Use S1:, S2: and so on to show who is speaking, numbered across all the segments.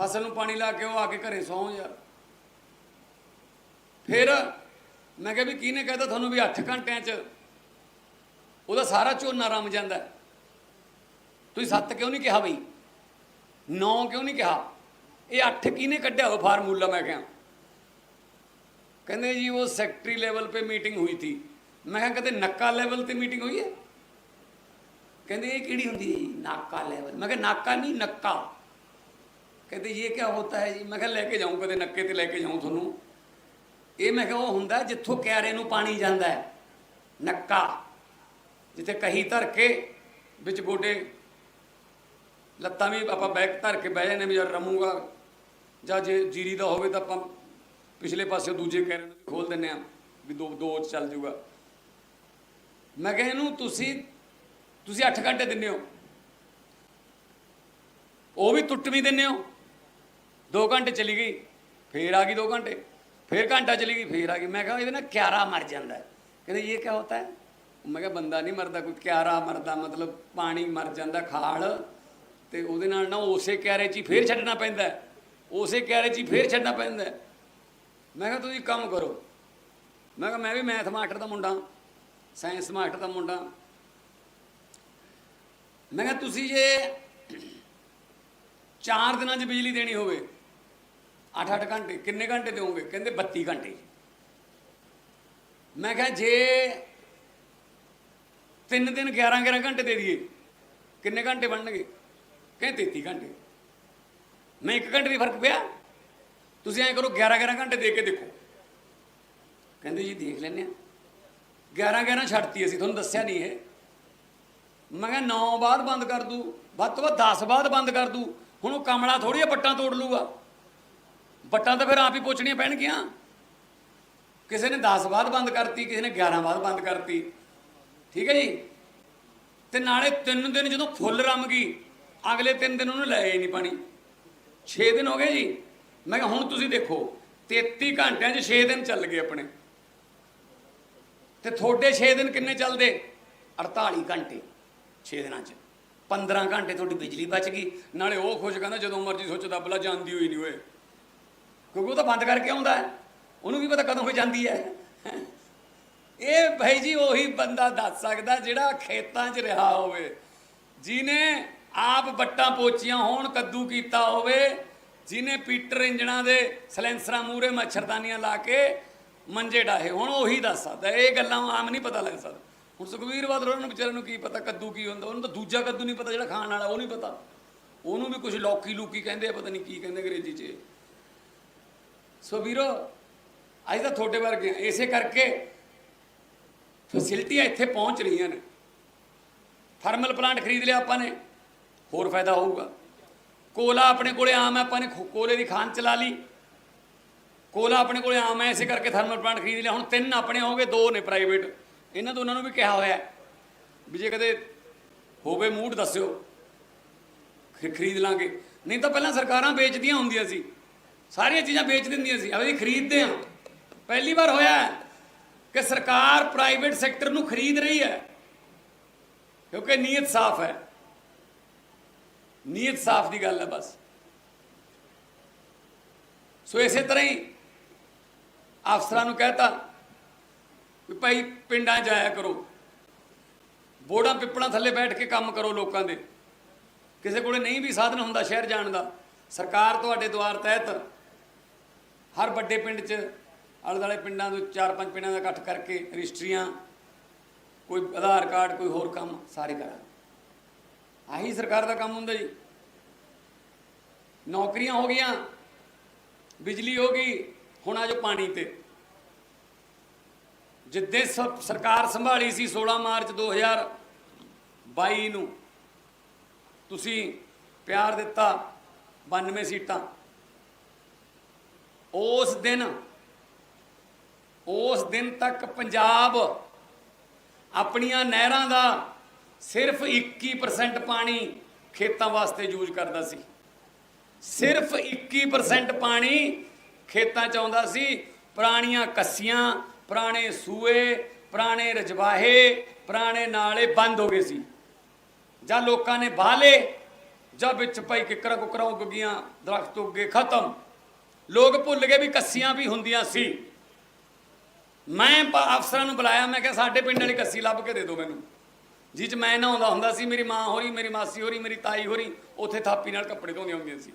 S1: ਫਸਲ ਨੂੰ ਪਾਣੀ ਲਾ ਕੇ ਉਹ ਆ ਕੇ ਘਰੇ ਸੌਂ ਯਾਰ। ਫਿਰ ਮੈਂ ਕਿਹਾ ਵੀ ਕਿਹਨੇ ਕਹਿਤਾ ਤੁਹਾਨੂੰ ਵੀ 8 ਘੰਟਿਆਂ 'ਚ ਉਹਦਾ ਸਾਰਾ ਝੋਨਾ ਰਮ ਜਾਂਦਾ। ਤੁਸੀਂ ਸੱਤ ਕਿਉਂ ਨਹੀਂ ਕਿਹਾ ਬਈ? ਨੌ ਕਿਉਂ ਨਹੀਂ ਕਿਹਾ? ਇਹ ਅੱਠ ਕਿਹਨੇ ਕੱਢਿਆ ਉਹ ਫਾਰਮੂਲਾ ਮੈਂ ਕਿਹਾ। ਕਹਿੰਦੇ ਜੀ ਉਹ ਸੈਕਟਰੀ ਲੈਵਲ ਤੇ ਮੀਟਿੰਗ ਹੋਈ ਸੀ ਮੈਂ ਕਿਹਾ ਕਦੇ ਨੱਕਾ ਲੈਵਲ ਤੇ ਮੀਟਿੰਗ ਹੋਈ ਹੈ? ਕਹਿੰਦੇ ਇਹ ਕਿਹੜੀ ਹੁੰਦੀ ਹੈ ਨਾਕਾ ਲੈਵਲ। ਮੈਂ ਕਿਹਾ ਨਾਕਾ ਨਹੀਂ, ਨੱਕਾ। ਕਹਿੰਦੇ ਇਹ ਕੀ ਹੁੰਦਾ ਹੈ ਜੀ? ਮੈਂ ਕਿਹਾ, ਲੈ ਕੇ ਜਾਊਂ ਕਦੇ ਨੱਕੇ ਤੇ ਲੈ ਕੇ ਜਾਊਂ ਤੁਹਾਨੂੰ। ਇਹ ਮੈਂ ਕਿਹਾ, ਉਹ ਹੁੰਦਾ ਜਿੱਥੋਂ ਕਿਆਰੇ ਨੂੰ ਪਾਣੀ ਜਾਂਦਾ ਹੈ, ਨੱਕਾ। ਜਿੱਥੇ ਕਹੀ ਧਰ ਕੇ ਵਿੱਚ ਗੋਡੇ, ਲੱਤਾਂ ਵੀ ਆਪਾਂ ਬੈਕ ਧਰ ਕੇ ਬਹਿ ਜਾਂਦੇ ਵੀ ਯਾਰ ਰਮੂਗਾ, ਜਾਂ ਜੇ ਜੀਰੀ ਦਾ ਹੋਵੇ ਤਾਂ ਆਪਾਂ ਪਿਛਲੇ ਪਾਸੇ ਦੂਜੇ ਕੈਰੇ ਨੂੰ ਵੀ ਖੋਲ ਦਿੰਨੇ ਆ ਵੀ ਦੋ ਦੋ ਚ ਚੱਲ ਜੂਗਾ। ਮੈਂ ਕਿਹਾ, ਇਹਨੂੰ ਤੁਸੀਂ ਤੁਸੀਂ 8 ਘੰਟੇ ਦਿੰਦੇ ਹੋ। ਉਹ ਵੀ ਟੁੱਟ ਵੀ ਦਿੰਦੇ ਹੋ। 2 ਘੰਟੇ ਚਲੀ ਗਈ, ਫੇਰ ਆ ਗਈ 2 ਘੰਟੇ, ਫੇਰ ਘੰਟਾ ਚਲੀ ਗਈ, ਫੇਰ ਆ ਗਈ। ਮੈਂ ਕਿਹਾ ਇਹਦੇ ਨਾਲ ਕਿਆਰਾ ਮਰ ਜਾਂਦਾ ਹੈ। ਕਹਿੰਦੇ ਇਹ ਕੀ ਹੁੰਦਾ ਹੈ? ਮੈਂ ਕਿਹਾ ਬੰਦਾ ਨਹੀਂ ਮਰਦਾ, ਕੋਈ ਕਿਆਰਾ ਮਰਦਾ, ਮਤਲਬ ਪਾਣੀ ਮਰ ਜਾਂਦਾ, ਖਾਲ। ਤੇ ਉਹਦੇ ਨਾਲ ਨਾ ਉਸੇ ਕਿਆਰੇ 'ਚ ਹੀ ਫੇਰ ਛੱਡਣਾ ਪੈਂਦਾ ਉਸੇ ਕਿਆਰੇ 'ਚ ਹੀ ਫੇਰ ਛੱਡਣਾ ਪੈਂਦਾ ਮੈਂ ਕਿਹਾ ਤੁਸੀਂ ਕੰਮ ਕਰੋ। ਮੈਂ ਕਿਹਾ ਮੈਂ ਵੀ ਮੈਥ ਮਾਸਟਰ ਦਾ ਮੁੰਡਾ ਸਾਇੰਸ ਮਾਸਟਰ ਦਾ ਮੁੰਡਾ ਮੈਂ ਕਿਹਾ ਤੁਸੀਂ ਜੇ 4 ਦਿਨਾਂ 'ਚ ਬਿਜਲੀ ਦੇਣੀ ਹੋਵੇ 8-8 ਘੰਟੇ, ਕਿੰਨੇ ਘੰਟੇ ਦਿਓਗੇ? ਕਹਿੰਦੇ 32 ਘੰਟੇ। ਮੈਂ ਕਿਹਾ ਜੇ 3 ਦਿਨ 11-11 ਘੰਟੇ ਦੇ ਦਈਏ, ਕਿੰਨੇ ਘੰਟੇ ਬਣਨਗੇ? ਕਹਿੰਦੇ 33 ਘੰਟੇ। ਮੈਂ 1 ਘੰਟੇ ਦੀ ਫ਼ਰਕ ਪਿਆ? ਤੁਸੀਂ ਐਂ ਕਰੋ 11-11 ਘੰਟੇ ਦੇ ਕੇ ਦੇਖੋ। ਕਹਿੰਦੇ ਜੀ ਦੇਖ ਲੈਨੇ ਆ 11-11 ਛੱਡਤੀ ਅਸੀਂ, ਤੁਹਾਨੂੰ ਦੱਸਿਆ ਨਹੀਂ ਇਹ। ਮੈਂ ਕਿਹਾ 9 ਬਾਅਦ ਬੰਦ ਕਰ ਦੂ, ਵੱਧ ਤੋਂ ਵੱਧ 10 ਬਾਅਦ ਬੰਦ ਕਰ ਦੂ। ਹੁਣ ਉਹ ਕਮਲਾ ਥੋੜੀ ਪੱਟਾਂ ਤੋੜ ਲੂਗਾ। ਵੱਟਾਂ ਤਾਂ ਫਿਰ ਆਪ ਹੀ ਪੋਚਣੀਆਂ ਪੈਣਗੀਆਂ। ਕਿਸੇ ਨੇ 10 ਬਾਅਦ ਬੰਦ ਕਰਤੀ, ਕਿਸੇ ਨੇ 11 ਬਾਅਦ ਬੰਦ ਕਰਤੀ। ਠੀਕ ਹੈ ਜੀ? ਤੇ ਨਾਲੇ 3 ਦਿਨ ਜਦੋਂ ਫੁੱਲ ਰਮ ਗਈ, ਅਗਲੇ 3 ਦਿਨ ਉਹਨੂੰ ਲੈ ਨਹੀਂ ਪਾਣੀ। 6 ਦਿਨ ਹੋ ਗਏ ਜੀ। ਮੈਂ ਕਿਹਾ, ਹੁਣ ਤੁਸੀਂ ਦੇਖੋ 33 ਘੰਟਿਆਂ 'ਚ 6 ਦਿਨ ਚੱਲ ਗਏ ਆਪਣੇ। ਤੇ ਤੁਹਾਡੇ 6 ਦਿਨ ਕਿੰਨੇ ਚੱਲਦੇ? 48 ਘੰਟੇ 6 ਦਿਨਾਂ 'ਚ। 15 ਘੰਟੇ ਤੁਹਾਡੀ ਬਿਜਲੀ ਬਚ ਗਈ। ਨਾਲੇ ਉਹ ਖੁਸ਼ ਕਹਿੰਦਾ, ਜਦੋਂ ਮਰਜ਼ੀ ਸੋਚਦਾ ਬਲਾ ਜਾਂਦੀ ਹੋਈ ਨਹੀਂ ਓਏ। ਕਿਉਂਕਿ ਉਹ ਤਾਂ ਬੰਦ ਕਰਕੇ ਆਉਂਦਾ ਹੈ। ਉਹਨੂੰ ਵੀ ਪਤਾ ਕਦੋਂ ਹੋ ਜਾਂਦੀ ਹੈ। ਇਹ ਭਾਈ ਜੀ ਉਹੀ ਬੰਦਾ ਦੱਸ ਸਕਦਾ ਜਿਹੜਾ ਖੇਤਾਂ 'ਚ ਰਿਹਾ ਹੋਵੇ। ਜਿਨੇ ਆਪ ਬੱਟਾਂ ਪੋਚੀਆਂ ਹੋਣ, ਕੱਦੂ ਕੀਤਾ ਹੋਵੇ ਜਿਨੇ ਪੀਟਰ ਇੰਜਣਾਂ ਦੇ ਸਲੈਂਸਰਾਂ ਮੂਰੇ ਮੱਛਰਦਾਨੀਆਂ ਲਾ ਕੇ ਮੰਜੇ ਡਾਹੇ ਹੁਣ, ਉਹੀ ਦੱਸ ਸਕਦਾ। ਇਹ ਗੱਲਾਂ ਆਮ ਨਹੀਂ ਪਤਾ ਲੱਗ ਸਕਦਾ। ਹੁਣ ਸੁਖਵੀਰ ਬਾਦਲ ਉਹਨਾਂ ਨੂੰ ਵਿਚਾਰਿਆਂ ਨੂੰ ਕੀ ਪਤਾ ਕੱਦੂ ਕੀ ਹੁੰਦਾ? ਉਹਨੂੰ ਤਾਂ ਦੂਜਾ ਕੱਦੂ ਨਹੀਂ ਪਤਾ ਜਿਹੜਾ ਖਾਣ ਵਾਲਾ, ਉਹ ਨਹੀਂ ਪਤਾ। ਉਹਨੂੰ ਵੀ ਕੁਝ ਲੌਕੀ ਲੂਕੀ ਕਹਿੰਦੇ ਆ, ਪਤਾ ਨਹੀਂ ਕੀ ਕਹਿੰਦੇ ਅੰਗਰੇਜ਼ੀ 'ਚ। ਸੋ ਵੀਰੋ, ਅੱਜ ਤਾਂ ਤੁਹਾਡੇ ਵਰਗੇ ਆ। ਇਸੇ ਕਰਕੇ ਫੈਸਿਲਿਟੀਆਂ ਇੱਥੇ ਪਹੁੰਚ ਰਹੀਆਂ ਨੇ। ਥਰਮਲ ਪਲਾਂਟ ਖਰੀਦ ਲਿਆ ਆਪਾਂ ਨੇ, ਹੋਰ ਫਾਇਦਾ ਹੋਊਗਾ। ਕੋਲਾ ਆਪਣੇ ਕੋਲੇ ਆਮ ਹੈ, ਆਪਾਂ ਨੇ ਖੋ- ਕੋਲੇ ਦੀ ਖਾਨ ਚਲਾ ਲਈ। ਕੋਲਾ ਆਪਣੇ ਕੋਲੇ ਆਮ ਹੈ, ਇਸੇ ਕਰਕੇ ਥਰਮਲ ਪਲਾਂਟ ਖਰੀਦ ਲਿਆ। ਹੁਣ ਤਿੰਨ ਆਪਣੇ ਹੋ ਗਏ ਦੋ ਨੇ ਪ੍ਰਾਈਵੇਟ ਇਹਨਾਂ ਦੋਨਾਂ ਨੂੰ ਵੀ ਕਿਹਾ ਹੋਇਆ ਵੀ ਜੇ ਕਦੇ ਹੋਵੇ ਮੂਡ, ਦੱਸਿਓ। ਖਰੀਦ ਲਾਂਗੇ। ਨਹੀਂ ਤਾਂ ਪਹਿਲਾਂ ਸਰਕਾਰਾਂ ਵੇਚਦੀਆਂ ਹੁੰਦੀਆਂ ਸੀ। ਸਾਰੀਆਂ ਚੀਜ਼ਾਂ ਵੇਚ ਦਿੰਦੀਆਂ ਸੀ। ਅਸੀਂ ਖਰੀਦਦੇ ਹਾਂ ਪਹਿਲੀ ਵਾਰ ਹੋਇਆ ਕਿ ਸਰਕਾਰ ਪ੍ਰਾਈਵੇਟ ਸੈਕਟਰ ਨੂੰ ਖਰੀਦ ਰਹੀ ਹੈ। ਕਿਉਂਕਿ ਨੀਅਤ ਸਾਫ਼ ਹੈ। ਨੀਅਤ ਸਾਫ਼ ਦੀ ਗੱਲ ਹੈ ਬਸ। ਸੋ ਇਸੇ ਤਰ੍ਹਾਂ ਹੀ ਅਫਸਰਾਂ ਨੂੰ ਕਹਿਤਾ ਵੀ ਭਾਈ ਪਿੰਡਾਂ ਜਾਇਆ ਕਰੋ। ਬੋੜਾਂ ਪਿੱਪਲਾਂ ਥੱਲੇ ਬੈਠ ਕੇ ਕੰਮ ਕਰੋ ਲੋਕਾਂ ਦੇ। ਕਿਸੇ ਕੋਲੇ ਨਹੀਂ ਵੀ ਸਾਧਨ ਹੁੰਦਾ ਸ਼ਹਿਰ ਜਾਣ ਦਾ। ਸਰਕਾਰ ਤੁਹਾਡੇ ਦੁਆਰ ਤਹਿਤ ਹਰ ਵੱਡੇ ਪਿੰਡ 'ਚ, ਆਲੇ ਦੁਆਲੇ ਪਿੰਡਾਂ ਤੋਂ ਚਾਰ ਪੰਜ ਪਿੰਡਾਂ ਦਾ ਇਕੱਠ ਕਰਕੇ ਰਜਿਸਟਰੀਆਂ, ਕੋਈ ਆਧਾਰ ਕਾਰਡ, ਕੋਈ ਹੋਰ ਕੰਮ ਸਾਰੇ ਕਰਾਂ ਆਹੀ ਸਰਕਾਰ ਦਾ ਕੰਮ ਹੁੰਦਾ ਜੀ। ਨੌਕਰੀਆਂ ਹੋ ਗਈਆਂ, ਬਿਜਲੀ ਹੋ ਗਈ, ਹੁਣ ਆ ਜੋ ਪਾਣੀ ਤੇ। ਜਿੱਦੇ ਸ- ਸਰਕਾਰ ਸੰਭਾਲੀ ਸੀ 16 ਮਾਰਚ 2022 ਨੂੰ, ਤੁਸੀਂ ਪਿਆਰ ਦਿੱਤਾ 92 ਸੀਟਾਂ। ਉਸ ਦਿਨ ਉਸ ਦਿਨ ਤੱਕ ਪੰਜਾਬ ਆਪਣੀਆਂ ਨਹਿਰਾਂ ਦਾ ਸਿਰਫ 21% ਪਾਣੀ ਖੇਤਾਂ ਵਾਸਤੇ ਯੂਜ਼ ਕਰਦਾ ਸੀ। ਸਿਰਫ 21% ਪਾਣੀ ਖੇਤਾਂ ਚ ਆਉਂਦਾ ਸੀ। ਪੁਰਾਣੀਆਂ ਕੱਸੀਆਂ, ਪੁਰਾਣੇ ਸੂਏ, ਪੁਰਾਣੇ ਰਜਵਾਹੇ, ਪੁਰਾਣੇ ਨਾਲੇ ਬੰਦ ਹੋ ਗਏ ਸੀ। ਜਾਂ ਲੋਕਾਂ ਨੇ ਬਾਹਲੇ, ਜਾਂ ਵਿੱਚ ਭਾਈ ਕਿੱਕਰਾਂ ਕੁੱਕਰਾਂ ਉੱਗ ਗਈਆਂ, ਦਰਖਤ ਉੱਗੇ ਖਤਮ। ਲੋਕ ਭੁੱਲ ਗਏ ਵੀ ਕੱਸੀਆਂ ਵੀ ਹੁੰਦੀਆਂ ਸੀ। ਮੈਂ ਅਫਸਰਾਂ ਨੂੰ ਬੁਲਾਇਆ ਮੈਂ ਕਿਹਾ ਸਾਡੇ ਪਿੰਡ ਵਾਲੀ ਕੱਸੀ ਲੱਭ ਕੇ ਦੇ ਦਿਓ ਮੈਨੂੰ। ਜਿਹ ਚ ਮੈਂ ਨਹਾਉਂਦਾ ਹੁੰਦਾ ਸੀ ਮੇਰੀ ਮਾਂ ਹੋਰੀ ਮੇਰੀ ਮਾਸੀ ਹੋਰੀ ਮੇਰੀ ਤਾਈ ਹੋਰੀ ਉੱਥੇ ਥਾਪੀ ਨਾਲ ਕੱਪੜੇ ਧੋਂਦੀਆਂ ਹੁੰਦੀਆਂ ਸੀ।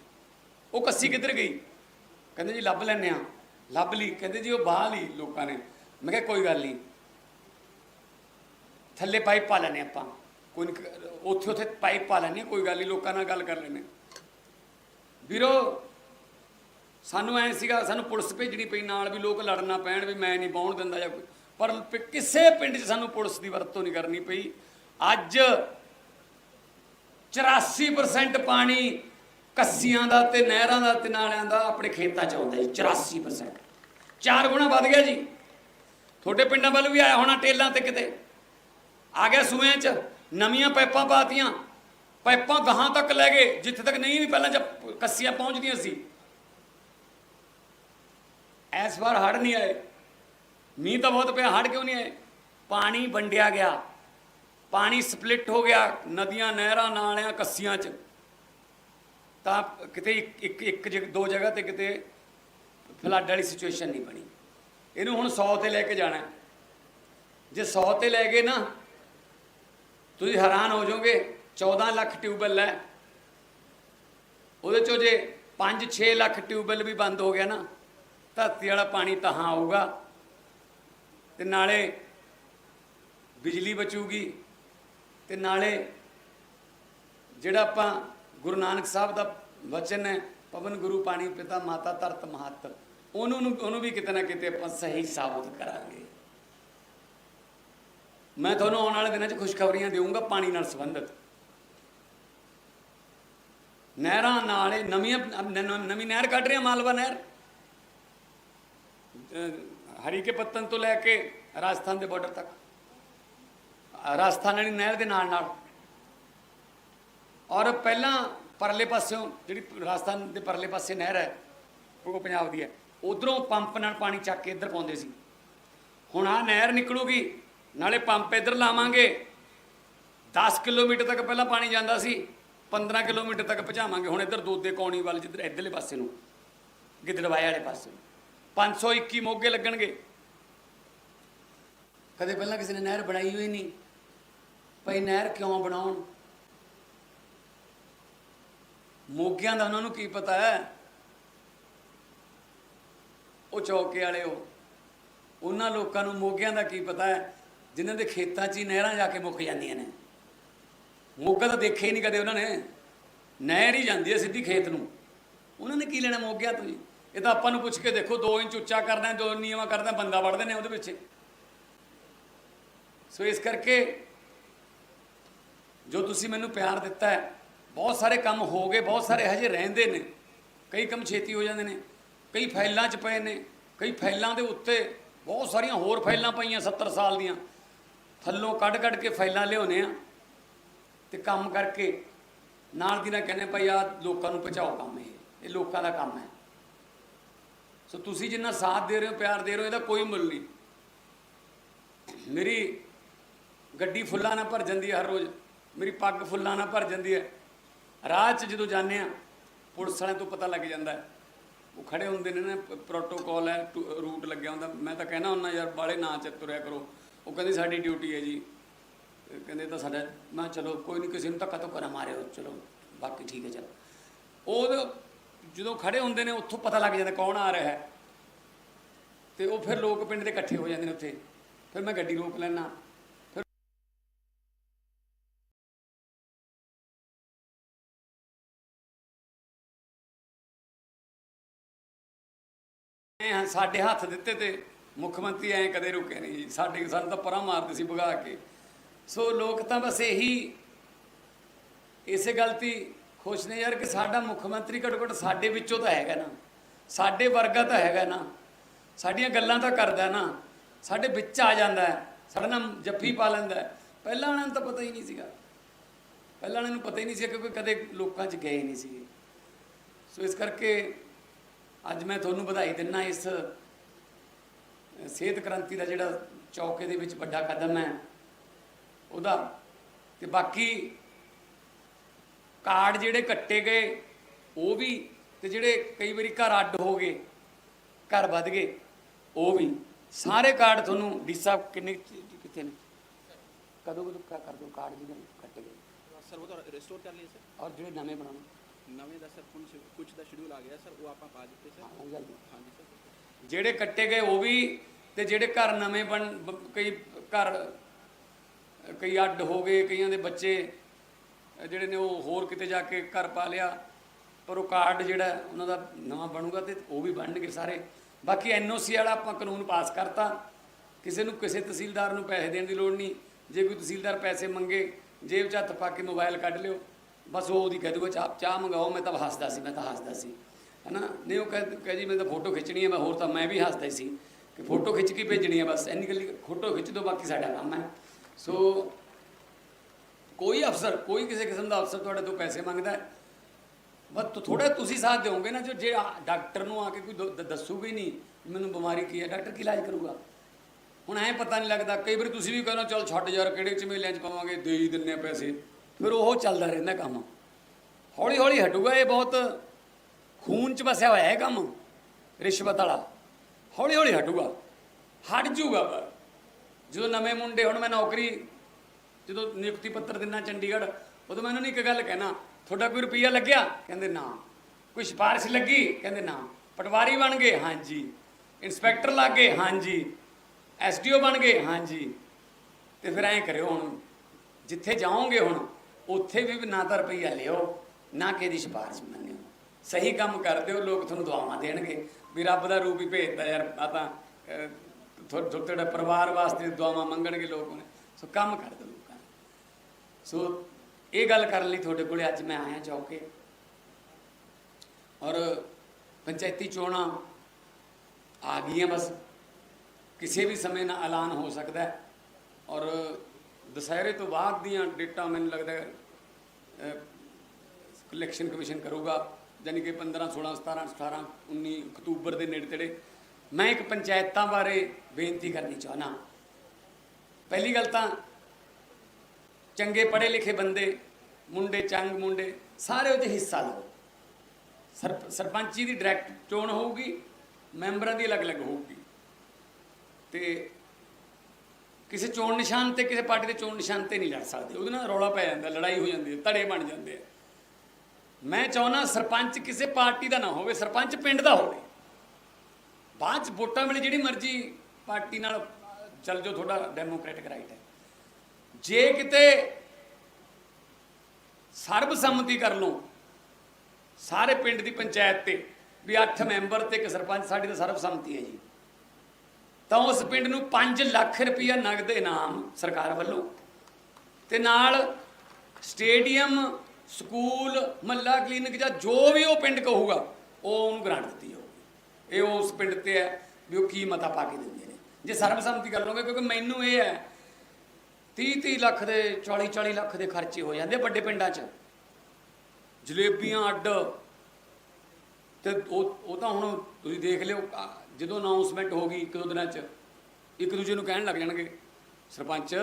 S1: ਉਹ ਕੱਸੀ ਕਿੱਧਰ ਗਈ? ਕਹਿੰਦੇ ਜੀ ਲੱਭ ਲੈਨੇ ਆ ਲੱਭ ਲਈ। ਕਹਿੰਦੇ ਜੀ ਉਹ ਬਾਹ ਲਈ ਲੋਕਾਂ ਨੇ। ਮੈਂ ਕਿਹਾ ਕੋਈ ਗੱਲ ਨਹੀਂ। ਥੱਲੇ ਪਾਈਪ ਪਾ ਲੈਨੇ ਆਪਾਂ। ਕੋਈ ਨੀ, ਉੱਥੇ ਉੱਥੇ ਪਾਈਪ ਪਾ ਲੈਨੇ ਆ, ਕੋਈ ਗੱਲ ਨਹੀਂ ਲੋਕਾਂ ਨਾਲ ਗੱਲ ਕਰ ਲੈਨੇ ਵੀਰੋ ਸਾਨੂੰ ਐ ਸੀਗਾ, ਸਾਨੂੰ ਪੁਲਿਸ ਭੇਜਣੀ ਪਈ ਨਾਲ ਵੀ ਲੋਕ ਲੜਨਾ ਪੈਣ ਵੀ ਮੈਂ ਨਹੀਂ ਬਾਉਣ ਦਿੰਦਾ ਜਾਂ ਕੋਈ। ਪਰ ਪ- ਕਿਸੇ ਪਿੰਡ 'ਚ ਸਾਨੂੰ ਪੁਲਿਸ ਦੀ ਵਰਤੋਂ ਨਹੀਂ ਕਰਨੀ ਪਈ। ਅੱਜ 84% ਪਾਣੀ ਕੱਸੀਆਂ ਦਾ ਤੇ ਨਹਿਰਾਂ ਦਾ ਤੇ ਨਾਲਿਆਂ ਦਾ ਆਪਣੇ ਖੇਤਾਂ 'ਚ ਆਉਂਦਾ ਜੀ 84% ਚਾਰ ਗੁਣਾ ਵੱਧ ਗਿਆ ਜੀ। ਤੁਹਾਡੇ ਪਿੰਡਾਂ ਵੱਲ ਵੀ ਆਇਆ ਹੋਣਾ ਟੇਲਾਂ ਤੇ ਕਿਤੇ। ਆ ਗਿਆ ਸੂਆਂ 'ਚ, ਨਵੀਆਂ ਪਾਈਪਾਂ ਪਾਤੀਆਂ। ਪਾਈਪਾਂ ਗਾਹਾਂ ਤੱਕ ਲੈ ਗਏ, ਜਿੱਥੇ ਤੱਕ ਨਹੀਂ ਵੀ ਪਹਿਲਾਂ ਜਦ ਕੱਸੀਆਂ ਪਹੁੰਚਦੀਆਂ ਸੀ। ਇਸ ਵਾਰ ਹੜ ਨਹੀਂ ਆਏ। ਮੀਂਹ ਤਾਂ ਬਹੁਤ ਪਿਆ ਹੜ ਕਿਉਂ ਨਹੀਂ ਆਏ? ਪਾਣੀ ਵੰਡਿਆ ਗਿਆ। ਪਾਣੀ ਸਪਲਿਟ ਹੋ ਗਿਆ ਨਦੀਆਂ, ਨਹਿਰਾਂ, ਨਾਲਿਆਂ, ਕੱਸੀਆਂ 'ਚ। ਤਾਂ ਕਿਤੇ ਇੱਕ ਇੱਕ ਇੱਕ ਦੋ ਜਗ੍ਹਾ ਤੇ ਕਿਤੇ ਫਲੱਡ ਵਾਲੀ ਸਿਚੁਏਸ਼ਨ ਨਹੀਂ ਬਣੀ। ਇਹਨੂੰ ਹੁਣ 100 ਤੇ ਲੈ ਕੇ ਜਾਣਾ ਜੇ 100 ਤੇ ਲੈ ਗਏ ਨਾ, ਤੁਸੀਂ ਹੈਰਾਨ ਹੋ ਜਾਓਗੇ 14 ਲੱਖ ਟਿਊਬਵੈੱਲ ਹੈ। ਉਹਦੇ ਚੋਂ ਜੇ 5-6 ਲੱਖ ਟਿਊਬਵੈੱਲ ਵੀ ਬੰਦ ਹੋ ਗਿਆ ਨਾ ਧਰਤੀ ਵਾਲਾ ਪਾਣੀ ਤਾਂ ਆਊਗਾ ਤੇ ਨਾਲੇ ਬਿਜਲੀ ਬਚੂਗੀ ਤੇ ਨਾਲੇ ਜਿਹੜਾ ਆਪਾਂ ਗੁਰੂ ਨਾਨਕ ਸਾਹਿਬ ਦਾ ਵਚਨ ਹੈ, ਪਵਨ ਗੁਰੂ ਪਾਣੀ ਪਿਤਾ ਮਾਤਾ ਧਰਤ ਮਹੱਤ, ਉਹਨੂੰ ਨੂੰ- ਉਹਨੂੰ ਵੀ ਕਿਤੇ ਨਾ ਕਿਤੇ ਆਪਾਂ ਸਹੀ ਸਾਬਤ ਕਰਾਂਗੇ। ਮੈਂ ਤੁਹਾਨੂੰ ਆਉਣ ਵਾਲੇ ਦਿਨਾਂ 'ਚ ਖੁਸ਼ਖਬਰੀਆਂ ਦੇਵਾਂਗਾ ਪਾਣੀ ਨਾਲ ਸੰਬੰਧਿਤ। ਨਹਿਰਾਂ ਨਾਲੇ ਨਵੀਆਂ ਨਵੀਂ ਨਹਿਰ ਕੱਢ ਰਿਹਾ ਮਾਲਵਾ ਨਹਿਰ। ਅਹ, ਹਰੀਕੇ ਪੱਤਨ ਤੋਂ ਲੈ ਕੇ ਰਾਜਸਥਾਨ ਦੇ ਬਾਰਡਰ ਤੱਕ। ਰਾਜਸਥਾਨ ਵਾਲੀ ਨਹਿਰ ਦੇ ਨਾਲ ਨਾਲ। ਔਰ ਪਹਿਲਾਂ ਪਰਲੇ ਪਾਸਿਓਂ ਜਿਹੜੀ ਰਾਜਸਥਾਨ ਦੇ ਪਰਲੇ ਪਾਸੇ ਨਹਿਰ ਹੈ, ਉਹ ਪੰਜਾਬ ਦੀ ਹੈ। ਉਧਰੋਂ ਪੰਪ ਨਾਲ ਪਾਣੀ ਚੱਕ ਕੇ ਇੱਧਰ ਪਾਉਂਦੇ ਸੀ। ਹੁਣ ਆ ਨਹਿਰ ਨਿਕਲੂਗੀ, ਨਾਲੇ ਪੰਪ ਇੱਧਰ ਲਾਵਾਂਗੇ। 10 ਕਿਲੋਮੀਟਰ ਤੱਕ ਪਹਿਲਾਂ ਪਾਣੀ ਜਾਂਦਾ ਸੀ 15 ਕਿਲੋਮੀਟਰ ਤੱਕ ਪਹੁੰਚਾਵਾਂਗੇ। ਹੁਣ ਇੱਧਰ ਦੋਦੇ ਕੌਣੀ ਵੱਲ ਜਿੱਧਰ ਇੱਧਰਲੇ ਪਾਸੇ ਨੂੰ ਗਿੱਦੜਵਾਏ ਵਾਲੇ ਪਾਸੇ ਨੂੰ। 521 ਮੋਗੇ ਲੱਗਣਗੇ। ਕਦੇ ਪਹਿਲਾਂ ਕਿਸੇ ਨੇ ਨਹਿਰ ਬਣਾਈ ਹੋਈ ਨਹੀਂ। ਭਈ ਨਹਿਰ ਕਿਉਂ ਬਣਾਉਣ? ਮੋਗਿਆਂ ਦਾ ਉਹਨਾਂ ਨੂੰ ਕੀ ਪਤਾ ਹੈ? ਉਹ ਚੌਕੇ ਵਾਲੇ ਉਹਨਾਂ ਲੋਕਾਂ ਨੂੰ ਮੋਗਿਆਂ ਦਾ ਕੀ ਪਤਾ ਹੈ? ਜਿਨ੍ਹਾਂ ਦੇ ਖੇਤਾਂ 'ਚ ਹੀ ਨਹਿਰਾਂ ਜਾ ਕੇ ਮੁੱਕ ਜਾਂਦੀਆਂ ਨੇ। ਮੋਗਾ ਤਾਂ ਦੇਖਿਆ ਹੀ ਨਹੀਂ ਕਦੇ ਉਹਨਾਂ ਨੇ। ਨਹਿਰ ਹੀ ਜਾਂਦੀ ਹੈ ਸਿੱਧੀ ਖੇਤ ਨੂੰ। ਉਹਨਾਂ ਨੇ ਕੀ ਲੈਣਾ ਮੋਗਿਆਂ ਤੋਂ ਜੀ? ਇਹ ਤਾਂ ਆਪਾਂ ਨੂੰ ਪੁੱਛ ਕੇ ਦੇਖੋ 2 ਇੰਚ ਉੱਚਾ ਕਰਨਾ 2 ਨੀਵਾਂ ਕਰਨਾ, ਬੰਦਾ ਵੜਦੇ ਨੇ ਉਹਦੇ ਵਿੱਚ। ਸੋ ਇਸ ਕਰਕੇ ਜੋ ਤੁਸੀਂ ਮੈਨੂੰ ਪਿਆਰ ਦਿੱਤਾ ਹੈ, ਬਹੁਤ ਸਾਰੇ ਕੰਮ ਹੋ ਗਏ, ਬਹੁਤ ਸਾਰੇ ਹਜੇ ਰਹਿੰਦੇ ਨੇ। ਕਈ ਕੰਮ ਛੇਤੀ ਹੋ ਜਾਂਦੇ ਨੇ, ਕਈ ਫਾਈਲਾਂ 'ਚ ਪਏ ਨੇ, ਕਈ ਫਾਈਲਾਂ ਦੇ ਉੱਤੇ ਬਹੁਤ ਸਾਰੀਆਂ ਹੋਰ ਫਾਈਲਾਂ ਪਈਆਂ 70 ਸਾਲ ਦੀਆਂ। ਥੱਲੋਂ ਕੱਢ ਕੱਢ ਕੇ ਫਾਈਲਾਂ ਲਿਆਉਨੇ ਆ ਤੇ ਕੰਮ ਕਰਕੇ ਨਾਲ ਦੀ ਨਾਲ ਕਹਿੰਦੇ ਭਾਈ ਆ ਲੋਕਾਂ ਨੂੰ ਪਹੁੰਚਾਓ ਕੰਮ ਇਹ। ਇਹ ਲੋਕਾਂ ਦਾ ਕੰਮ ਹੈ। ਸੋ ਤੁਸੀਂ ਜਿੰਨਾ ਸਾਥ ਦੇ ਰਹੇ ਹੋ, ਪਿਆਰ ਦੇ ਰਹੇ ਹੋ, ਇਹਦਾ ਕੋਈ ਮੁੱਲ ਨਹੀਂ। ਮੇਰੀ ਗੱਡੀ ਫੁੱਲਾਂ ਨਾਲ ਭਰ ਜਾਂਦੀ ਹੈ ਹਰ ਰੋਜ਼। ਮੇਰੀ ਪੱਗ ਫੁੱਲਾਂ ਨਾਲ ਭਰ ਜਾਂਦੀ ਹੈ। ਰਾਹ 'ਚ ਜਦੋਂ ਜਾਂਦੇ ਆ ਪੁਲਿਸ ਵਾਲਿਆਂ ਤੋਂ ਪਤਾ ਲੱਗ ਜਾਂਦਾ ਹੈ। ਉਹ ਖੜੇ ਹੁੰਦੇ ਨੇ ਨਾ ਪ੍ਰੋਟੋਕਾਲ ਹੈ, ਟੂ- ਰੂਟ ਲੱਗਿਆ ਹੁੰਦਾ। ਮੈਂ ਤਾਂ ਕਹਿਣਾ ਹੁੰਦਾ, ਯਾਰ ਬਾਲੇ ਨਾ ਚ ਤੁਰਿਆ ਕਰੋ। ਉਹ ਕਹਿੰਦੇ, ਸਾਡੀ ਡਿਊਟੀ ਹੈ ਜੀ। ਕਹਿੰਦੇ ਤਾਂ ਸਾਡਾ, ਮੈਂ ਕਿਹਾ, ਚਲੋ, ਕੋਈ ਨਹੀਂ ਕਿਸੇ ਨੂੰ ਧੱਕਾ ਤੋਂ ਨਾ ਮਾਰਿਓ ਚਲੋ, ਬਾਕੀ ਠੀਕ ਹੈ, ਚਲੋ। ਉਹ ਜਦੋਂ ਖੜੇ ਹੁੰਦੇ ਨੇ, ਉੱਥੋਂ ਪਤਾ ਲੱਗ ਜਾਂਦਾ ਕੌਣ ਆ ਰਿਹਾ ਹੈ। ਤੇ ਉਹ ਫਿਰ ਲੋਕ ਪਿੰਡ ਦੇ ਇਕੱਠੇ ਹੋ ਜਾਂਦੇ ਨੇ ਉੱਥੇ। ਫਿਰ ਮੈਂ ਗੱਡੀ ਰੋਕ ਲੈਣਾ ਫਿਰ ਸਾਡੇ ਹੱਥ ਦਿੱਤੇ ਤੇ ਮੁੱਖ ਮੰਤਰੀ ਐਂ ਕਦੇ ਰੁਕੇ ਨਹੀਂ। ਜੀ ਸਾਡੇ ਸਾਨੂੰ ਤਾਂ ਪਰਾਂ ਮਾਰਦੇ ਸੀ ਭਗਾ ਕੇ। ਸੋ ਲੋਕ ਤਾਂ ਬਸ ਇਹੀ, ਇਸੇ ਗਲਤੀ ਖੁਸ਼ ਨੇ ਯਾਰ ਕਿ ਸਾਡਾ ਮੁੱਖ ਮੰਤਰੀ ਘੱਟੋ ਘੱਟ ਸਾਡੇ ਵਿੱਚੋਂ ਤਾਂ ਹੈਗਾ ਨਾ। ਸਾਡੇ ਵਰਗਾ ਤਾਂ ਹੈਗਾ ਨਾ। ਸਾਡੀਆਂ ਗੱਲਾਂ ਤਾਂ ਕਰਦਾ ਨਾ। ਸਾਡੇ ਵਿੱਚ ਆ ਜਾਂਦਾ ਸਾਡਾ ਨਾਮ ਜੱਫੀ ਪਾ ਲੈਂਦਾ ਪਹਿਲਾਂ ਉਹਨਾਂ ਨੂੰ ਤਾਂ ਪਤਾ ਹੀ ਨਹੀਂ ਸੀਗਾ। ਪਹਿਲਾਂ ਉਹਨਾਂ ਨੂੰ ਪਤਾ ਹੀ ਨਹੀਂ ਸੀ ਕਿਉਂਕਿ ਕਦੇ ਲੋਕਾਂ 'ਚ ਗਏ ਨਹੀਂ ਸੀਗੇ। ਸੋ ਇਸ ਕਰਕੇ ਅੱਜ ਮੈਂ ਤੁਹਾਨੂੰ ਵਧਾਈ ਦਿੰਨਾ ਇਸ ਸਿਹਤ ਕ੍ਰਾਂਤੀ ਦਾ ਜਿਹੜਾ ਚੌਕੇ ਦੇ ਵਿੱਚ ਵੱਡਾ ਕਦਮ ਹੈ, ਉਹਦਾ। ਤੇ ਬਾਕੀ ਕਾਰਡ ਜਿਹੜੇ ਕੱਟੇ ਗਏ ਉਹ ਵੀ ਤੇ ਜਿਹੜੇ ਕਈ ਵਾਰੀ ਘਰ ਅੱਡ ਹੋ ਗਏ ਘਰ ਵੱਧ ਗਏ ਉਹ ਵੀ। ਸਾਰੇ ਕਾਰਡ ਤੁਹਾਨੂੰ ਡੀ ਸਾਹਿਬ ਕਿੰਨੇ ਕਿੱਥੇ ਨੇ? ਕਦੋਂ ਕਦੋਂ ਕ- ਕਰ ਦੋ ਕਾਰਡ ਜਿਹੜੇ ਕੱਟੇ ਗਏ?
S2: ਸਰ ਉਹ ਤਾਂ ਰਿਸਟੋਰ ਕਰ ਲਈਏ ਸਰ।
S1: ਔਰ ਜਿਹੜੇ ਨਵੇਂ ਬਣਾਉਣੇ?
S2: ਨਵੇਂ ਦਾ ਸਰ ਕੁਝ ਕੁਝ ਦਾ ਸ਼ਡਿਊਲ ਆ ਗਿਆ ਸਰ ਉਹ ਆਪਾਂ ਪਾ ਦਿੱਤੇ ਸਰ।
S1: ਹਾਂ ਜਲਦੀ
S2: ਹਾਂਜੀ। ਸਰ।
S1: ਜਿਹੜੇ ਕੱਟੇ ਗਏ ਉਹ ਵੀ ਤੇ ਜਿਹੜੇ ਘਰ ਨਵੇਂ ਬਣ ਕਈ ਘਰ ਕਈ ਅੱਡ ਹੋ ਗਏ ਕਈਆਂ ਦੇ ਬੱਚੇ ਜਿਹੜੇ ਨੇ ਉਹ ਹੋਰ ਕਿਤੇ ਜਾ ਕੇ ਘਰ ਪਾ ਲਿਆ, ਪਰ ਉਹ ਕਾਰਡ ਜਿਹੜਾ ਉਹਨਾਂ ਦਾ ਨਵਾਂ ਬਣੂਗਾ ਤੇ ਉਹ ਵੀ ਬਣਨਗੇ ਸਾਰੇ। ਬਾਕੀ ਐਨਓਸੀ ਵਾਲਾ ਆਪਾਂ ਕਾਨੂੰਨ ਪਾਸ ਕਰਤਾ। ਕਿਸੇ ਨੂੰ ਕਿਸੇ ਤਹਿਸੀਲਦਾਰ ਨੂੰ ਪੈਸੇ ਦੇਣ ਦੀ ਲੋੜ ਨਹੀਂ। ਜੇ ਕੋਈ ਤਹਿਸੀਲਦਾਰ ਪੈਸੇ ਮੰਗੇ, ਜੇਬ 'ਚ ਹੱਥ ਪਾ ਕੇ ਮੋਬਾਈਲ ਕੱਢ ਲਿਓ। ਬਸ ਉਹ ਉਹਦੀ ਕਹਿ ਦੂਗਾ, ਚਾਹ ਚਾਹ ਮੰਗਾਓ, ਮੈਂ ਤਾਂ ਹੱਸਦਾ ਸੀ, ਮੈਂ ਤਾਂ ਹੱਸਦਾ ਸੀ। ਹਨਾ? ਨਹੀਂ, ਉਹ ਕਹਿ ਕਹਿ ਜੀ, ਮੈਂ ਤਾਂ ਫੋਟੋ ਖਿੱਚਣੀ ਹੈ ਮੈਂ ਹੋਰ ਤਾਂ ਮੈਂ ਵੀ ਹੱਸਦਾ ਹੀ ਸੀ ਕਿ ਫੋਟੋ ਖਿੱਚ ਕੇ ਭੇਜਣੀ ਹੈ ਬਸ। ਇੰਨੀ ਗੱਲ, ਫੋਟੋ ਖਿੱਚ ਦਿਓ ਬਾਕੀ ਸਾਡਾ ਕੰਮ ਹੈ। ਸੋ ਕੋਈ ਅਫਸਰ ਕੋਈ ਕਿਸੇ ਕਿਸਮ ਦਾ ਅਫਸਰ ਤੁਹਾਡੇ ਤੋਂ ਪੈਸੇ ਮੰਗਦਾ ਹੈ? ਬਸ ਥੋੜਾ ਤੁਸੀਂ ਸਾਥ ਦਿਓਗੇ ਨਾ ਜੋ ਜੇ ਆ- ਡਾਕਟਰ ਨੂੰ ਆ ਕੇ ਕੋਈ ਦ- ਦ- ਨਹੀਂ ਮੈਨੂੰ ਬਿਮਾਰੀ ਕੀ ਹੈ ਡਾਕਟਰ ਕੀ ਇਲਾਜ ਕਰੂਗਾ? ਹੁਣ ਐ ਪਤਾ ਨਹੀਂ ਲੱਗਦਾ ਕਈ ਵਾਰੀ ਤੁਸੀਂ ਵੀ ਕਹਿੰਦੇ ਹੋ, ਚੱਲ ਛੱਡ ਯਾਰ ਕਿਹੜੇ ਝਮੇਲਿਆਂ 'ਚ ਪਾਵਾਂਗੇ ਦੇ ਹੀ ਦਿੰਨੇ ਪੈਸੇ। ਫਿਰ ਉਹ ਚੱਲਦਾ ਰਹਿੰਦਾ ਕੰਮ। ਹੌਲੀ ਹੌਲੀ ਹਟੂਗਾ ਇਹ ਬਹੁਤ ਖੂਨ 'ਚ ਵਸਿਆ ਹੋਇਆ ਹੈ ਕੰਮ ਰਿਸ਼ਵਤ ਵਾਲਾ। ਹੌਲੀ ਹੌਲੀ ਹਟੂਗਾ। ਹਟ ਜੂਗਾ ਪਰ। ਜਦੋਂ ਨਵੇਂ ਮੁੰਡੇ ਹੁਣ ਮੈਂ ਨੌਕਰੀ ਜਦੋਂ ਨਿਯੁਕਤੀ ਪੱਤਰ ਦਿਨਾ ਚੰਡੀਗੜ੍ਹ, ਉਦੋਂ ਮੈਂ ਉਹਨਾਂ ਨੂੰ ਇੱਕ ਗੱਲ ਕਹਿਣਾ, ਤੁਹਾਡਾ ਕੋਈ ਰੁਪਈਆ ਲੱਗਿਆ? ਕਹਿੰਦੇ, ਨਾ। ਕੋਈ ਸਿਫਾਰਿਸ਼ ਲੱਗੀ? ਕਹਿੰਦੇ, ਨਾ। ਪਟਵਾਰੀ ਬਣ ਗਏ? ਹਾਂਜੀ। ਇਨਸਪੈਕਟਰ ਲੱਗ ਗਏ? ਹਾਂਜੀ। ਐਸਡੀਓ ਬਣ ਗਏ? ਹਾਂਜੀ। ਤੇ ਫਿਰ ਐਂ ਕਰਿਓ ਹੁਣ, ਜਿੱਥੇ ਜਾਓਗੇ ਹੁਣ, ਉੱਥੇ ਵੀ ਨਾ ਤਾਂ ਰੁਪਈਆ ਲਿਓ, ਨਾ ਕਿਹਦੀ ਦੀ ਸਿਫਾਰਿਸ਼ ਮੰਨਿਓ। ਸਹੀ ਕੰਮ ਕਰਦੇ ਹੋ, ਲੋਕ ਤੁਹਾਨੂੰ ਦੁਆਵਾਂ ਦੇਣਗੇ। ਵੀ ਰੱਬ ਦਾ ਰੂਪ ਹੀ ਭੇਜਦਾ ਯਾਰ ਆ ਤਾਂ ਥੋ- ਥੋ- ਤੁਹਾਡਾ ਪਰਿਵਾਰ ਵਾਸਤੇ ਦੁਆਵਾਂ ਮੰਗਣਗੇ ਲੋਕ ਸੋ ਕੰਮ ਕਰ ਦਿਓ। ਸੋ ਇਹ ਗੱਲ ਕਰਨ ਲਈ ਤੁਹਾਡੇ ਕੋਲੇ ਅੱਜ ਮੈਂ ਆਇਆ ਚੌਕੇ। ਔਰ ਪੰਚਾਇਤੀ ਚੋਣਾਂ ਆ ਗਈਆਂ ਬਸ। ਕਿਸੇ ਵੀ ਸਮੇਂ ਨਾਲ ਐਲਾਨ ਹੋ ਸਕਦਾ ਔਰ ਦੁਸਹਿਰੇ ਤੋਂ ਬਾਅਦ ਦੀਆਂ ਡੇਟਾਂ ਮੈਨੂੰ ਲੱਗਦਾ ਇਲੈਕਸ਼ਨ ਕਮਿਸ਼ਨ ਕਰੂਗਾ। ਯਾਨੀ ਕਿ 15 16 17 18 19 ਅਕਤੂਬਰ ਦੇ ਨੇੜੇ ਤੇੜੇ ਮੈਂ ਇੱਕ ਪੰਚਾਇਤਾਂ ਬਾਰੇ ਬੇਨਤੀ ਕਰਨੀ ਚਾਹਨਾ ਪਹਿਲੀ ਗੱਲ ਤਾਂ ਚੰਗੇ ਪੜ੍ਹੇ ਲਿਖੇ ਬੰਦੇ, ਮੁੰਡੇ ਚੰਗ ਮੁੰਡੇ, ਸਾਰੇ ਉਹਦੇ ਹਿੱਸਾ ਲਓ। ਸਰਪ- ਸਰਪੰਚੀ ਦੀ ਡਾਇਰੈਕਟ ਚੋਣ ਹੋਊਗੀ, ਮੈਂਬਰਾਂ ਦੀ ਅਲੱਗ-ਅਲੱਗ ਹੋਊਗੀ। ਤੇ ਕਿਸੇ ਚੋਣ ਨਿਸ਼ਾਨ ਤੇ ਕਿਸੇ ਪਾਰਟੀ ਦੇ ਚੋਣ ਨਿਸ਼ਾਨ ਤੇ ਨਹੀਂ ਲੜ ਸਕਦੇ। ਉਹਦੇ ਨਾਲ ਰੌਲਾ ਪੈ ਜਾਂਦਾ, ਲੜਾਈ ਹੋ ਜਾਂਦੀ ਹੈ, ਧੜੇ ਬਣ ਜਾਂਦੇ ਆ। ਮੈਂ ਚਾਹੁੰਦਾ ਸਰਪੰਚ ਕਿਸੇ ਪਾਰਟੀ ਦਾ ਨਾ ਹੋਵੇ, ਸਰਪੰਚ ਪਿੰਡ ਦਾ ਹੋਵੇ। ਬਾਅਦ ਚ ਵੋਟਾਂ ਵੇਲੇ ਜਿਹੜੀ ਮਰਜ਼ੀ ਪਾਰਟੀ ਨਾਲ ਚੱਲ ਜਾਓ, ਤੁਹਾਡਾ ਡੈਮੋਕ੍ਰੈਟਿਕ ਰਾਈਟ ਹੈ। ਜੇ ਕਿਤੇ ਸਰਬਸੰਮਤੀ ਕਰ ਲਓ ਸਾਰੇ ਪਿੰਡ ਦੀ ਪੰਚਾਇਤ ਤੇ, ਵੀ 8 ਮੈਂਬਰ ਤੇ ਇੱਕ ਸਰਪੰਚ, ਸਾਡੀ ਤਾਂ ਸਰਬਸੰਮਤੀ ਹੈ ਜੀ। ਤਾਂ ਉਸ ਪਿੰਡ ਨੂੰ 5 ਲੱਖ ਰੁਪਇਆ ਨਗਦ ਇਨਾਮ ਸਰਕਾਰ ਵੱਲੋਂ ਤੇ ਨਾਲ ਸਟੇਡੀਅਮ, ਸਕੂਲ, ਮੱਲਾ ਕਲੀਨਿਕ ਜਾਂ ਜੋ ਵੀ ਉਹ ਪਿੰਡ ਕਹੂਗਾ, ਉਹ ਉਹਨੂੰ ਗ੍ਰਾਂਟ ਦਿੱਤੀ ਜਾਊਗੀ। ਇਹ ਉਸ ਪਿੰਡ ਤੇ ਹੈ ਵੀ ਉਹ ਕੀ ਮਤਾ ਪਾ ਕੇ ਦਿੰਦੇ ਨੇ। ਜੇ ਸਰਬਸੰਮਤੀ ਕਰ ਲਓਗੇ, ਕਿਉਂਕਿ ਮੈਨੂੰ ਇਹ ਹੈ 30 30 ਲੱਖ ਦੇ 40 40 ਲੱਖ ਦੇ ਖਰਚੇ ਹੋ ਜਾਂਦੇ ਵੱਡੇ ਪਿੰਡਾਂ 'ਚ। ਜਲੇਬੀਆਂ ਅੱਡ। ਤੇ ਉਹ ਉਹ ਤਾਂ ਹੁਣ ਤੁਸੀਂ ਦੇਖ ਲਿਓ ਜਦੋਂ ਅਨਾਉਂਸਮੈਂਟ ਹੋ ਗਈ ਇੱਕ ਦੋ ਦਿਨਾਂ 'ਚ, ਇੱਕ ਦੂਜੇ ਨੂੰ ਕਹਿਣ ਲੱਗ ਜਾਣਗੇ, ਸਰਪੰਚ,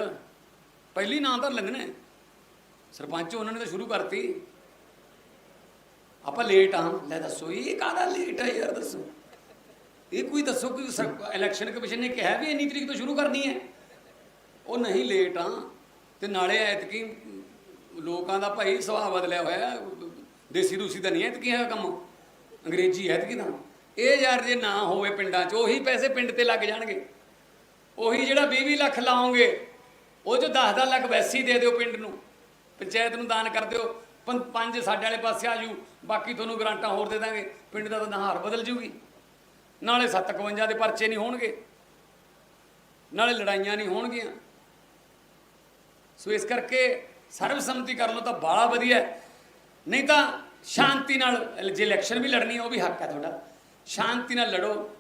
S1: ਪਹਿਲੀ ਨਾਂ ਤਾਂ ਲੈਂਦੇ ਨੇ। ਸਰਪੰਚ ਉਹਨਾਂ ਨੇ ਤਾਂ ਸ਼ੁਰੂ ਕਰਤੀ। ਆਪਾਂ ਲੇਟ ਆ, ਲੈ ਦੱਸੋ, ਇਹ ਕਾਹਦਾ ਲੇਟ ਹੈ ਯਾਰ ਦੱਸੋ। ਇਹ ਕੋਈ ਦੱਸੋ, ਕੋਈ ਇਲੈਕਸ਼ਨ ਕਮਿਸ਼ਨ ਨੇ ਕਿਹਾ ਵੀ ਇੰਨੀ ਤਰੀਕ ਤੋਂ ਸ਼ੁਰੂ ਕਰਨੀ ਹੈ? ਉਹ ਨਹੀਂ ਲੇਟ ਆ। ਤੇ ਨਾਲੇ ਐਤਕੀ ਲੋਕਾਂ ਦਾ ਭਾਈ ਸੁਭਾਅ ਬਦਲਿਆ ਹੋਇਆ ਦੇਸੀ ਦੂਸੀ ਤਾਂ ਨਹੀਂ ਐਤਕੀ ਹੈ ਕੰਮ। ਅੰਗਰੇਜ਼ੀ ਐਤਕੀ ਦਾ ਇਹ ਯਾਰ ਜੇ ਨਾ ਹੋਵੇ ਪਿੰਡਾਂ 'ਚ, ਉਹੀ ਪੈਸੇ ਪਿੰਡ ਤੇ ਲੱਗ ਜਾਣਗੇ। ਉਹੀ ਜਿਹੜਾ 20 ਲੱਖ ਲਾਓਗੇ, ਉਹ ਜੋ 10-10 ਲੱਖ ਵੈਸੀ ਦੇ ਦਿਓ ਪਿੰਡ ਨੂੰ। ਪੰਚਾਇਤ ਨੂੰ ਦਾਨ ਕਰ ਦਿਓ। ਪੰ- ਪੰਜ ਸਾਡੇ ਵਾਲੇ ਪਾਸੇ ਆ ਜੂ ਬਾਕੀ ਤੁਹਾਨੂੰ ਗਰਾਂਟਾਂ ਹੋਰ ਦੇ ਦਾਂਗੇ। ਪਿੰਡ ਦਾ ਤਾਂ ਨਹਾਰ ਬਦਲ ਜੂਗੀ। ਨਾਲੇ 751 ਦੇ ਪਰਚੇ ਨਹੀਂ ਹੋਣਗੇ। ਨਾਲੇ ਲੜਾਈਆਂ ਨਹੀਂ ਹੋਣਗੀਆਂ। ਸੋ ਇਸ ਕਰਕੇ ਸਰਬਸੰਮਤੀ ਕਰ ਲਓ ਤਾਂ ਬਾਲਾ ਵਧੀਆ ਨਹੀਂ ਤਾਂ ਸ਼ਾਂਤੀ ਨਾਲ, ਜੇ ਇਲੈਕਸ਼ਨ ਵੀ ਲੜਨੀ ਹੈ, ਉਹ ਵੀ ਹੱਕ ਹੈ ਤੁਹਾਡਾ। ਸ਼ਾਂਤੀ ਨਾਲ ਲੜੋ।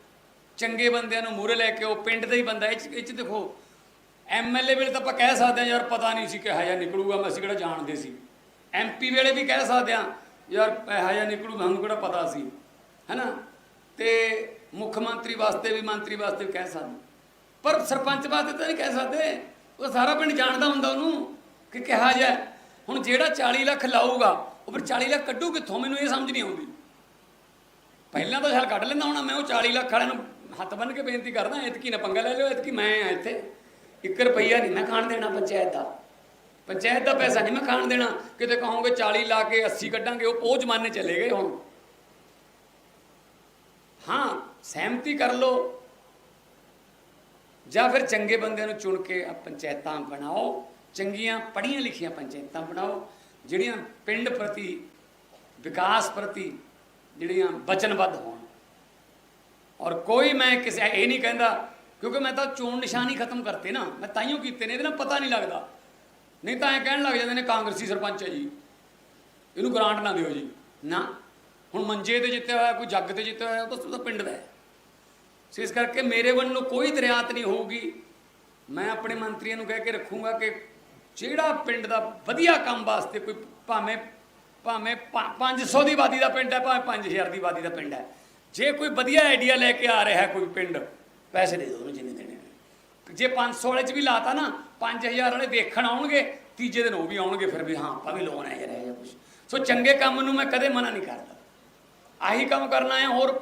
S1: ਚੰਗੇ ਬੰਦਿਆਂ ਨੂੰ ਮੂਹਰੇ ਲੈ ਕੇ ਉਹ ਪਿੰਡ ਦਾ ਹੀ ਬੰਦਾ ਇਹ 'ਚ ਇਹ 'ਚ ਦੇਖੋ ਐਮਐਲਏ ਵੇਲੇ ਤਾਂ ਆਪਾਂ ਕਹਿ ਸਕਦੇ ਹਾਂ, ਯਾਰ ਪਤਾ ਨਹੀਂ ਸੀ ਕਿਹਾ ਜਾਂ ਨਿਕਲੂਗਾ, ਮੈਂ ਅਸੀਂ ਕਿਹੜਾ ਜਾਣਦੇ ਸੀ। ਐਮਪੀ ਵੇਲੇ ਵੀ ਕਹਿ ਸਕਦੇ ਹਾਂ, ਯਾਰ ਇਹੋ ਜਿਹਾ ਨਿਕਲੂ, ਸਾਨੂੰ ਕਿਹੜਾ ਪਤਾ ਸੀ। ਹੈਨਾ? ਤੇ ਮੁੱਖ ਮੰਤਰੀ ਵਾਸਤੇ ਵੀ ਮੰਤਰੀ ਵਾਸਤੇ ਵੀ ਕਹਿ ਸਕਦੇ ਪਰ ਸਰਪੰਚ ਵਾਸਤੇ ਤਾਂ ਨਹੀਂ ਕਹਿ ਸਕਦੇ। ਉਹ ਸਾਰਾ ਪਿੰਡ ਜਾਣਦਾ ਹੁੰਦਾ ਉਹਨੂੰ ਕਿ ਕਿਹਾ ਜਾ ਹੁਣ ਜਿਹੜਾ 40 ਲੱਖ ਲਾਊਗਾ, ਉਹ ਫਿਰ 40 ਲੱਖ ਕੱਢੂ ਕਿੱਥੋਂ? ਮੈਨੂੰ ਇਹ ਸਮਝ ਨਹੀਂ ਆਉਂਦੀ। ਪਹਿਲਾਂ ਤਾਂ ਸ਼ਾਲ ਕੱਢ ਲੈਂਦਾ ਹੋਣਾ ਮੈਂ, ਉਹ 40 ਲੱਖ ਵਾਲਿਆਂ ਨੂੰ ਹੱਥ ਬੰਨ ਕੇ ਬੇਨਤੀ ਕਰਦਾ ਇਤਕੀ ਨਾ ਪੰਗਾ ਲੈ ਲਿਓ ਇਤਕੀ ਮੈਂ ਆ ਇੱਥੇ। 1 ਰੁਪਈਆ ਨਹੀਂ ਮੈਂ ਖਾਣ ਦੇਣਾ ਪੰਚਾਇਤ ਦਾ। ਪੰਚਾਇਤ ਦਾ ਪੈਸਾ ਨਹੀਂ ਮੈਂ ਖਾਣ ਦੇਣਾ। ਕਿਤੇ ਕਹੋਗੇ 40 ਲਾ ਕੇ 80 ਕੱਢਾਂਗੇ, ਉਹ ਉਹ ਜ਼ਮਾਨੇ ਚਲੇ ਗਏ ਹੁਣ। ਹਾਂ, ਸਹਿਮਤੀ ਕਰ ਲਓ। ਜਾਂ ਫਿਰ ਚੰਗੇ ਬੰਦਿਆਂ ਨੂੰ ਚੁਣ ਕੇ ਪੰਚਾਇਤਾਂ ਬਣਾਓ, ਚੰਗੀਆਂ ਪੜ੍ਹੀਆਂ ਲਿਖੀਆਂ ਪੰਚਾਇਤਾਂ ਬਣਾਓ, ਜਿਹੜੀਆਂ ਪਿੰਡ ਪ੍ਰਤੀ, ਵਿਕਾਸ ਪ੍ਰਤੀ ਜਿਹੜੀਆਂ ਵਚਨਬੱਧ ਹੋਣ। ਔਰ ਕੋਈ ਮੈਂ ਕਿਸੇ, ਇਹ ਨਹੀਂ ਕਹਿੰਦਾ, ਕਿਉਂਕਿ ਮੈਂ ਤਾਂ ਚੋਣ ਨਿਸ਼ਾਨੀ ਖਤਮ ਕਰਤੇ ਨਾ, ਮੈਂ ਤਾਈਓ ਕੀਤੇ ਨੇ, ਇਹਦੇ ਨਾਲ ਪਤਾ ਨਹੀਂ ਲੱਗਦਾ। ਨਹੀਂ ਤਾਂ ਐ ਕਹਿਣ ਲੱਗ ਜਾਂਦੇ ਨੇ ਕਾਂਗਰਸੀ ਸਰਪੰਚ ਹੈ ਜੀ। ਇਹਨੂੰ ਗ੍ਰਾਂਟ ਨਾ ਦਿਓ ਜੀ। ਨਾ, ਹੁਣ ਮੰਜੇ ਤੇ ਜਿੱਤਿਆ ਹੋਇਆ, ਕੋਈ ਜੱਗ ਤੇ ਜਿੱਤਿਆ ਹੋਇਆ, ਉਹ ਤਾਂ ਉਹਦਾ ਪਿੰਡ ਦਾ ਹੈ। ਸੋ ਇਸ ਕਰਕੇ ਮੇਰੇ ਵੱਲੋਂ ਕੋਈ ਦਰਿਆਤ ਨਹੀਂ ਹੋਊਗੀ। ਮੈਂ ਆਪਣੇ ਮੰਤਰੀਆਂ ਨੂੰ ਕਹਿ ਕੇ ਰੱਖੂੰਗਾ ਕਿ ਜਿਹੜਾ ਪਿੰਡ ਦਾ ਵਧੀਆ ਕੰਮ ਵਾਸਤੇ ਕੋਈ ਭਾਵੇਂ ਭਾਵੇਂ ਪੰ- 500 ਦੀ ਆਬਾਦੀ ਦਾ ਪਿੰਡ ਹੈ, ਭਾਵੇਂ 5000 ਦੀ ਆਬਾਦੀ ਦਾ ਪਿੰਡ ਹੈ। ਜੇ ਕੋਈ ਵਧੀਆ ਆਈਡੀਆ ਲੈ ਕੇ ਆ ਰਿਹਾ ਕੋਈ ਪਿੰਡ, ਪੈਸੇ ਦੇ ਦਿਓ ਉਹਨੂੰ ਜਿੰਨੇ ਦੇਣੇ ਨੇ। ਜੇ 500 ਵਾਲੇ ਚ ਵੀ ਲਾਤਾ ਨਾ 5000 ਵਾਲੇ ਦੇਖਣ ਆਉਣਗੇ, ਤੀਜੇ ਦਿਨ ਉਹ ਵੀ ਆਉਣਗੇ, ਫਿਰ ਵੀ ਹਾਂ, ਆਪਾਂ ਵੀ ਲੋਨ ਹੈ ਯਾਰ ਇਹ ਜਾਂ ਕੁਝ ਸੋ ਚੰਗੇ ਕੰਮ ਨੂੰ ਮੈਂ ਕਦੇ ਮਨਾ ਨਹੀਂ ਕਰਦਾ। ਆਹੀ ਕੰਮ ਕਰਨਾ ਹੈ ਹੋਰ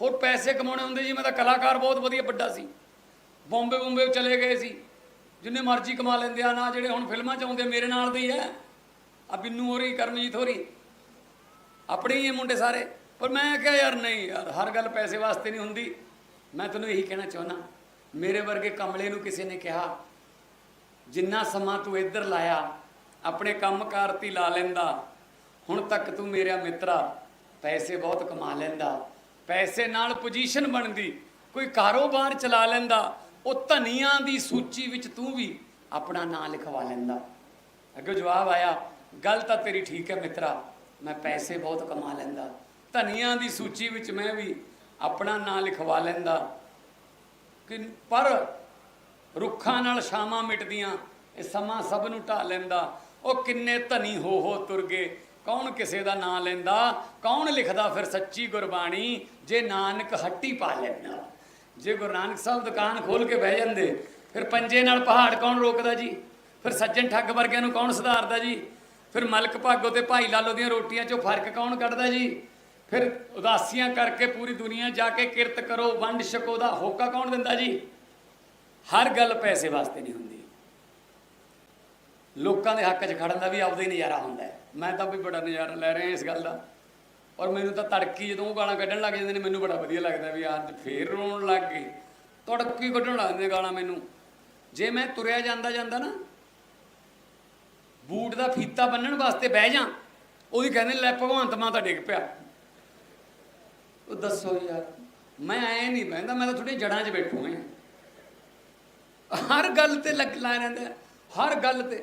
S1: ਹੋਰ ਪੈਸੇ ਕਮਾਉਣੇ ਹੁੰਦੇ ਜੀ ਮੈਂ ਤਾਂ ਕਲਾਕਾਰ ਬਹੁਤ ਵਧੀਆ ਵੱਡਾ ਸੀ। ਬੰਬੇ ਬੰਬੇ ਚਲੇ ਗਏ ਸੀ। ਜਿੰਨੇ ਮਰਜ਼ੀ ਕਮਾ ਲੈਂਦੇ ਆ, ਨਾ ਜਿਹੜੇ ਹੁਣ ਫਿਲਮਾਂ 'ਚ ਆਉਂਦੇ, ਮੇਰੇ ਨਾਲ ਦੇ ਹੀ ਆ ਆ ਬਿੰਨੂ ਹੋਰੀ, ਕਰਮਜੀਤ ਹੋਰੀ। ਆਪਣੇ ਹੀ ਇਹ ਮੁੰਡੇ ਸਾਰੇ। ਪਰ ਮੈਂ ਕਿਹਾ, ਯਾਰ ਨਹੀਂ ਯਾਰ, ਹਰ ਗੱਲ ਪੈਸੇ ਵਾਸਤੇ ਨਹੀਂ ਹੁੰਦੀ। ਮੈਂ ਤੈਨੂੰ ਇਹੀ ਕਹਿਣਾ ਚਾਹੁੰਦਾ, ਮੇਰੇ ਵਰਗੇ ਕਮਲੇ ਨੂੰ ਕਿਸੇ ਨੇ ਕਿਹਾ, ਜਿੰਨਾ ਸਮਾਂ ਤੂੰ ਇੱਧਰ ਲਾਇਆ, ਆਪਣੇ ਕੰਮਕਾਰ ਤੇ ਹੀ ਲਾ ਲੈਂਦਾ। ਹੁਣ ਤੱਕ ਤੂੰ ਮੇਰਾ ਮਿੱਤਰਾ ਪੈਸੇ ਬਹੁਤ ਕਮਾ ਲੈਂਦਾ। ਪੈਸੇ ਨਾਲ ਪੋਜੀਸ਼ਨ ਬਣਦੀ, ਕੋਈ ਕਾਰੋਬਾਰ ਚਲਾ ਲੈਂਦਾ, ਉਹ ਧਨੀਆਂ ਦੀ ਸੂਚੀ ਵਿੱਚ ਤੂੰ ਵੀ ਆਪਣਾ ਨਾਂ ਲਿਖਵਾ ਲੈਂਦਾ। ਅੱਗੇ ਜਵਾਬ ਆਇਆ, ਗੱਲ ਤਾਂ ਤੇਰੀ ਠੀਕ ਹੈ ਮਿੱਤਰਾ, ਮੈਂ ਪੈਸੇ ਬਹੁਤ ਕਮਾ ਲੈਂਦਾ। ਧਨੀਆਂ ਦੀ ਸੂਚੀ ਵਿੱਚ ਮੈਂ ਵੀ ਆਪਣਾ ਨਾਂ ਲਿਖਵਾ ਲੈਂਦਾ। ਕਿ ਪਰ ਰੁੱਖਾਂ ਨਾਲ ਸ਼ਾਮਾਂ ਮਿਟਦੀਆਂ, ਇਹ ਸਮਾਂ ਸਭ ਨੂੰ ਢਾ ਲੈਂਦਾ। ਉਹ ਕਿੰਨੇ ਧਨੀ ਹੋ ਹੋ ਤੁਰ ਗਏ ਕੌਣ ਕਿਸੇ ਦਾ ਨਾਂ ਲੈਂਦਾ, ਕੌਣ ਲਿਖਦਾ ਫਿਰ ਸੱਚੀ ਗੁਰਬਾਣੀ? ਜੇ ਨਾਨਕ ਹੱਟੀ ਪਾ ਲੈਂਦਾ। ਜੇ ਗੁਰੂ ਨਾਨਕ ਸਾਹਿਬ ਦੁਕਾਨ ਖੋਲ ਕੇ ਬਹਿ ਜਾਂਦੇ, ਫਿਰ ਪੰਜੇ ਨਾਲ ਪਹਾੜ ਕੌਣ ਰੋਕਦਾ ਜੀ? ਫਿਰ ਸੱਜਣ ਠੱਗ ਵਰਗਿਆਂ ਨੂੰ ਕੌਣ ਸੁਧਾਰਦਾ ਜੀ? ਫਿਰ ਮਲਕ ਭਾਗੋ ਤੇ ਭਾਈ ਲਾਲੋ ਦੀਆਂ ਰੋਟੀਆਂ 'ਚੋਂ ਫ਼ਰਕ ਕੌਣ ਕੱਢਦਾ ਜੀ? ਫਿਰ ਉਦਾਸੀਆਂ ਕਰਕੇ ਪੂਰੀ ਦੁਨੀਆ ਜਾ ਕੇ ਕਿਰਤ ਕਰੋ, ਵੰਡ ਛਕੋ ਦਾ ਹੋਕਾ ਕੌਣ ਦਿੰਦਾ ਜੀ? ਹਰ ਗੱਲ ਪੈਸੇ ਵਾਸਤੇ ਨਹੀਂ ਹੁੰਦੀ। ਲੋਕਾਂ ਦੇ ਹੱਕ 'ਚ ਖੜਨ ਦਾ ਵੀ ਆਪਦਾ ਹੀ ਨਜ਼ਾਰਾ ਹੁੰਦਾ ਮੈਂ ਤਾਂ ਵੀ ਬੜਾ ਨਜ਼ਾਰਾ ਲੈ ਰਿਹਾ ਇਸ ਗੱਲ ਦਾ। ਔਰ ਮੈਨੂੰ ਤਾਂ ਤੜਕੀ ਜਦੋਂ ਉਹ ਗਾਲਾਂ ਕੱਢਣ ਲੱਗ ਜਾਂਦੇ ਨੇ, ਮੈਨੂੰ ਬੜਾ ਵਧੀਆ ਲੱਗਦਾ ਵੀ ਅੱਜ ਫੇਰ ਰੋਣ ਲੱਗ ਗਏ। ਤੜਕੀ ਕੱਢਣ ਲੱਗ ਜਾਂਦੇ ਗਾਲਾਂ ਮੈਨੂੰ। ਜੇ ਮੈਂ ਤੁਰਿਆ ਜਾਂਦਾ ਜਾਂਦਾ ਨਾ, ਬੂਟ ਦਾ ਫੀਤਾ ਬੰਨਣ ਵਾਸਤੇ ਬਹਿ ਜਾ ਉਹਦੀ ਕਹਿੰਦੇ ਲੈ ਭਗਵੰਤ ਮਾਂ ਤਾਂ ਡਿੱਗ ਪਿਆ। ਉਹ ਦੱਸੋ ਯਾਰ, ਮੈਂ ਐ ਨਹੀਂ ਬਹਿੰਦਾ, ਮੈਂ ਤਾਂ ਥੋੜੀ ਜੜਾਂ 'ਚ ਬੈਠੂ ਹਾਂ ਹਰ ਗੱਲ ਤੇ ਲੱਗ ਲਾ ਰਹਿੰਦਾ ਹਰ ਗੱਲ ਤੇ।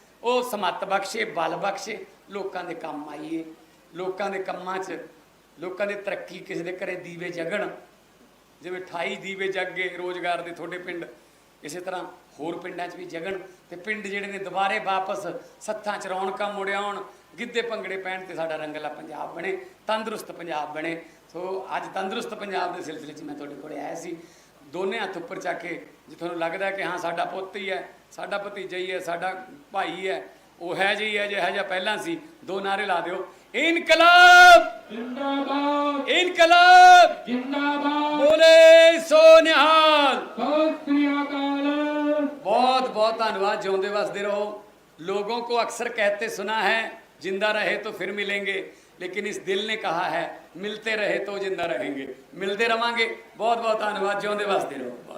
S1: ਉਹ ਸਮੱਤ ਬਖਸ਼ੇ, ਬਲ ਬਖਸ਼ੇ, ਲੋਕਾਂ ਦੇ ਕੰਮ ਆਈਏ। ਲੋਕਾਂ ਦੇ ਕੰਮਾਂ 'ਚ, ਲੋਕਾਂ ਦੀ ਤਰੱਕੀ ਕਿਸੇ ਦੇ ਘਰੇ ਦੀਵੇ ਜਗਣ। ਜਿਵੇਂ 28 ਦੀਵੇ ਜਗ ਗਏ ਰੋਜ਼ਗਾਰ ਦੇ ਤੁਹਾਡੇ ਪਿੰਡ, ਇਸੇ ਤਰ੍ਹਾਂ ਹੋਰ ਪਿੰਡਾਂ 'ਚ ਵੀ ਜਗਣ ਤੇ ਪਿੰਡ ਜਿਹੜੇ ਨੇ ਦੁਬਾਰੇ ਵਾਪਸ ਸੱਥਾਂ 'ਚ ਰੌਣਕਾਂ ਮੁੜ ਆਉਣ, ਗਿੱਧੇ ਭੰਗੜੇ ਪੈਣ ਤੇ ਸਾਡਾ ਰੰਗਲਾ ਪੰਜਾਬ ਬਣੇ, ਤੰਦਰੁਸਤ ਪੰਜਾਬ ਬਣੇ। ਸੋ ਅੱਜ ਤੰਦਰੁਸਤ ਪੰਜਾਬ ਦੇ ਸਿਲਸਿਲੇ 'ਚ ਮੈਂ ਤੁਹਾਡੇ ਕੋਲ ਆਇਆ ਸੀ। ਦੋਨੇ ਹੱਥ ਉੱਪਰ ਚੱਕ ਕੇ ਜੇ ਤੁਹਾਨੂੰ ਲੱਗਦਾ ਕਿ ਹਾਂ ਸਾਡਾ ਪੁੱਤ ਹੀ ਹੈ ਸਾਡਾ ਭਤੀਜਾ ਹੀ ਹੈ ਸਾਡਾ ਭਾਈ ਹੈ ਉਹ ਹੈ ਜੀ ਹੈ ਜਿਹੜਾ ਜਿਹਾ ਪਹਿਲਾਂ ਸੀ ਦੋ ਨਾਰੇ ਲਾ ਦਿਓ। ਇਨਕਲਾਬ!
S3: ਜਿੰਦਾਬਾਦ!
S1: ਇਨਕਲਾਬ!
S3: ਜਿੰਦਾਬਾਦ!
S1: ਬੋਲੇ ਸੋ ਨਿਹਾਲ! ਬਹੁਤ ਬਹੁਤ ਧੰਨਵਾਦ ਜਿਉਂਦੇ ਵਸਦੇ ਰਹੋ। लोगों को अक्सर कहते सुना ਹੈ ਜਿੰਦਾ ਰਹੇ तो ਫਿਰ ਮਿਲੇਂਗੇ। लेकिन इस दिल ने कहा है मिलते रहे तो जिंदा रहेंगे मिलते रवांगे बहुत बहुत धन्यवाद ਜਿਉਂਦੇ ਵਾਸਤੇ ਰਹੋ